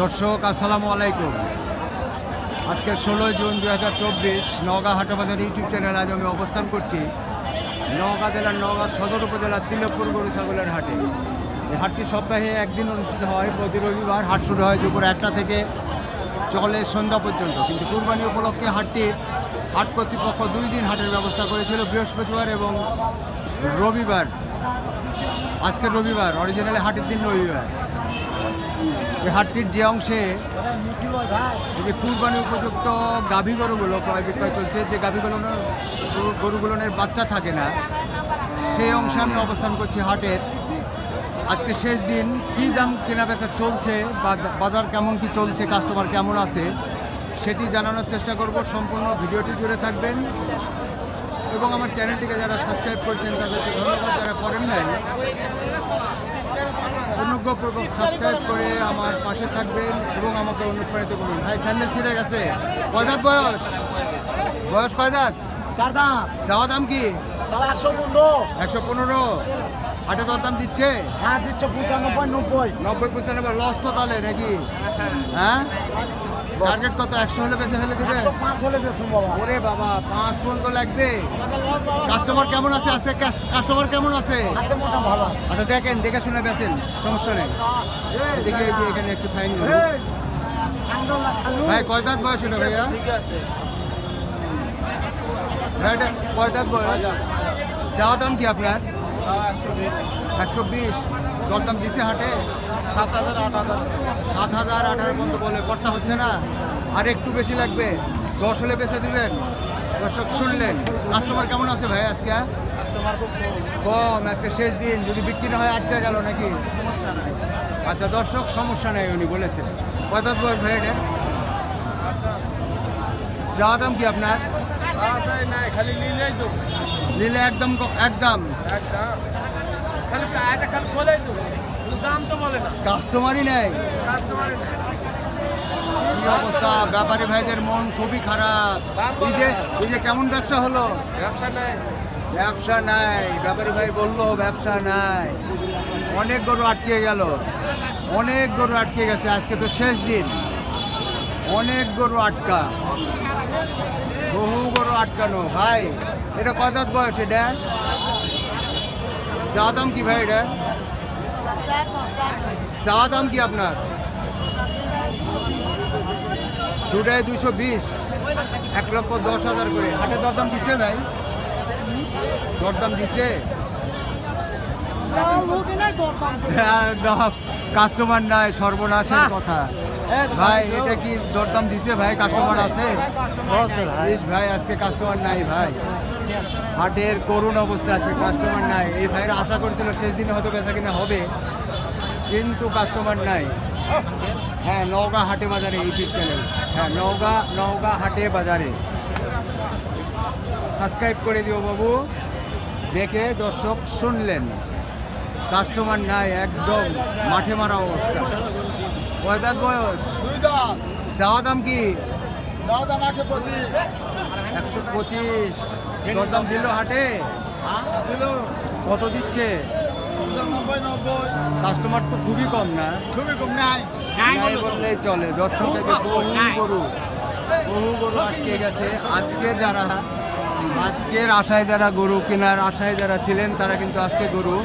দর্শক, আসসালামু আলাইকুম। আজকে ষোলোই জুন দু হাজার চব্বিশ নওগাঁ হাটবাজার ইউটিউব চ্যানেলে আজ আমি অবস্থান করছি নওগাঁ জেলার নওগাঁ সদর উপজেলার তিলকপুর গরু ছাগলের হাটে। এই হাটটি সপ্তাহে একদিন অনুষ্ঠিত হয়, প্রতি রবিবার হাট শুরু হয় দুপুর একটা থেকে চলে সন্ধ্যা পর্যন্ত। কিন্তু কুরবানি উপলক্ষে হাটটির হাট কর্তৃপক্ষ দুই দিন হাটের ব্যবস্থা করেছিল, বৃহস্পতিবার এবং রবিবার। আজকে রবিবার অরিজিনালি হাটের দিন রবিবার। এই হাটটির যে অংশে যে কুরবানি উপযুক্ত গাভী গরুগুলো ক্রয় বিক্রয় চলছে, যে গাভীগুলো গরুগুলোনের বাচ্চা থাকে না, সেই অংশে আমি অবস্থান করছি হাটের। আজকে শেষ দিন, কী দাম কেনা বেচা চলছে বা বাজার কেমন কি চলছে কাস্টমার কেমন আছে, সেটি জানানোর চেষ্টা করব। সম্পূর্ণ ভিডিওটি জুড়ে থাকবেন। এবং আমার চ্যানেলটিকে যারা সাবস্ক্রাইব করছেন, তাদেরকে ধন্যবাদ। যারা করেন নাই অনুগ্রহপূর্বক সাবস্ক্রাইব করে আমার পাশে থাকবেন এবং আমাকে অনুপ্রাণিত করুন। ভাই স্যান্ডেল ছিঁড়ে গেছে। কয় দাঁত বয়স? বয়স কয় দাঁত? চার দাঁত। চাওয়া দাম কি? চালা একশো পনেরো। একশো পনেরো। হাটে দর দাম দিচ্ছে? হ্যাঁ দিচ্ছে পঁচানব্বই নব্বই। নব্বই পঁচানব্বই লস তো তাহলে নাকি? হ্যাঁ? টার্গেট কত? একশো হলে বেঁচে ফেলে দিবে? পাঁচ হলে বেশুন বাবা। ওরে বাবা পাঁচ মন তো লাগবে। কাস্টমার কেমন আছে? আছে কাস্টমার কেমন আছে? আছে মোটা ভালো আচ্ছা দেখেন দেখে শুনে বেছেন সমস্যা নেই। দেখি এখানে একটু ফাইন এই, সান্ডল না খালু। ভাই কয় দাঁত বয়স ভাইয়া? ঠিক আছে। বয়স চাওয়া দাম কি আপনার? একশো বিশ। দরদাম দিছে হাটে? সাত হাজার আট হাজার সাত হাজার আট হাজার পর্যন্ত বলে। কর্তা হচ্ছে না? আর একটু বেশি লাগবে। দশ হলে বেঁচে দিবেন। দর্শক শুনলেন। কাস্টমার কেমন আছে ভাই আজকে? কাস্টমার খুব কম। আজকে শেষ দিন। যদি বিক্রি না হয় আটকে গেল নাকি? সমস্যা নাই। আচ্ছা দর্শক সমস্যা নেই উনি বলেছেন। কয় দাঁত বয়স ভাই এটা? চাওয়া দাম কি আপনার? নিলে একদম একদম। আচ্ছা। কাস্টমারই নেই। কি অবস্থা? ব্যাপারী ভাইদের মন খুবই খারাপ। এই যে এই যে কেমন ব্যবসা হলো? ব্যবসা নাই। ব্যবসা নাই। ব্যাপারী ভাই বলল ব্যবসা নাই। অনেক গরু আটকে গেল। অনেক গরু আটকে গেছে। আজকে তো শেষ দিন। অনেক গরু আটকা। বহু গরু আটকানো। ভাই এটা কত বয়স এটা? চা দাম কি ভাই এটা? চা দাম কি আপনার? দুটায় দুশো বিশ। এক লক্ষ দশ হাজার করে। হাটে দরদাম দিচ্ছে ভাই? দরদাম দিচ্ছে কাস্টমার নাই সর্বনাশের কথা। ভাই, এটা কি দরদাম দিছে ভাই? কাস্টমার আছে? ভাই, আজকে কাস্টমার নাই ভাই। হাটের করুণ অবস্থা আছে কাস্টমার নাই। এই ভাইয়ের আশা করেছিল শেষ দিনে হয়তো বেচা কিনা হবে, কিন্তু কাস্টমার নাই। হ্যাঁ নওগাঁ হাটে বাজারে ইউটিউব চ্যানেল হ্যাঁ নওগাঁ নওগাঁ হাটে বাজারে। সাবস্ক্রাইব করে দিও বাবু। দেখে দর্শক শুনলেন। কাস্টমার নাই, একদম মাঠে মারা অবস্থা। কয় দাঁত বয়স? দুই দাঁত। চাওয়া দাম কি? যাও দাম একশো পঁচিশ। একশো পঁচিশ। দরদাম দিল হাটে? দিল। কত দিচ্ছে? কাস্টমার তো খুবই কম না? খুবই কম নাই। নাই বললেই চলে। দর্শক যে বহু গরু। বহু গরু আটকে গেছে। আজকে যারা আজকের আশায় যারা গরু কেনার আশায় যারা ছিলেন তারা কিন্তু আজকে গরু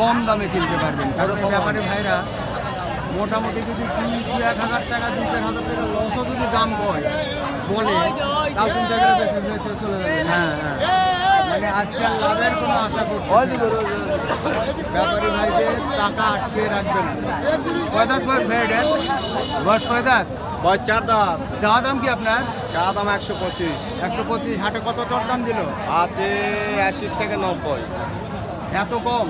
কম দামে কিনতে পারবেন। কারণ এই ব্যাপারে ভাইরা মোটামুটি যদি দুই দুই এক হাজার টাকা দুই চার হাজার টাকা লসও যদি দাম কয় বলে তাও কিন্তু এগুলো বেশি চলে যাবে। হ্যাঁ হ্যাঁ। মানে আজকাল লাভের কোনো আশা করতে ব্যাপারী ভাইদের টাকা আটকে রাখবেন। কয় দাঁত বয়স এটার? বয়স কয় দাঁত? বয় চার দাঁত। চা দাম কি আপনার? চা দাম একশো পঁচিশ। একশো পঁচিশ। হাটে কত টর দাম দিল? হাতে আশি থেকে নব্বই। এত কম?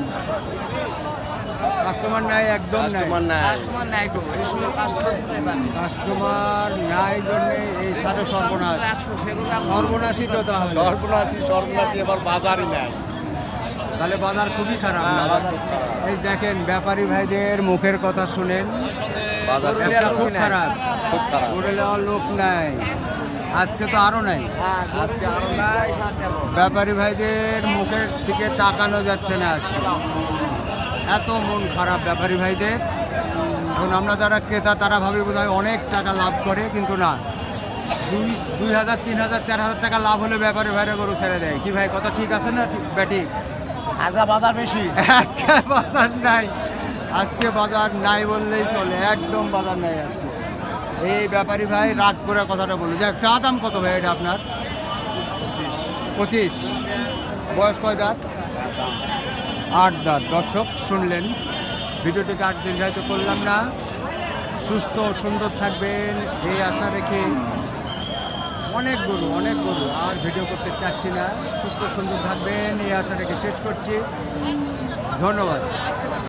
কাস্টমার নাই একদম কাস্টমার নাই। কাস্টমার নাই গো এই সময় কাস্টমার কোথায় পাবে কাস্টমার নাই জন্যে এই সাথে সর্বনাশ। সর্বনাশই তো তাহলে। সর্বনাশী সর্বনাশী এবার বাজারই নাই। তাহলে বাজার খুবই খারাপ হ্যাঁ। এই দেখেন ব্যাপারী ভাইদের মুখের কথা শুনেন। বাজার খুব খারাপ। খুব খারাপ। করে নেওয়ার লোক নাই। আজকে তো আরও নাই। আরও নাই ব্যাপারী ভাইদের মুখের দিকে তাকানো যাচ্ছে না আজকে। এত মন খারাপ ব্যাপারী ভাইদের। এখন আমরা যারা ক্রেতা তারা ভাবে বোধ অনেক টাকা লাভ করে কিন্তু না। দুই দুই হাজার তিন হাজার চার হাজার টাকা লাভ হলে ব্যাপারে ভাইরা গরু ছেড়ে দেয়। কি ভাই কথা ঠিক আছে না ঠিক- ব্যাটিক আজা বাজার বেশি। আজকে বাজার নাই। আজকে বাজার নাই বললেই চলে একদম বাজার নাই আজকে। এই ব্যাপারী ভাই রাগ করে কথাটা বলল। যাক চা দাম কত ভাই এটা আপনার? পঁচিশ। বয়স কয় দাঁত? আট দা দর্শক শুনলেন। ভিডিওটিকে আর দীর্ঘায়িত করলাম না। সুস্থ সুন্দর থাকবেন এই আশা রেখে। অনেক গরু অনেক গরু আর ভিডিও করতে চাচ্ছি না। সুস্থ সুন্দর থাকবেন এই আশা রেখে শেষ করছি। ধন্যবাদ।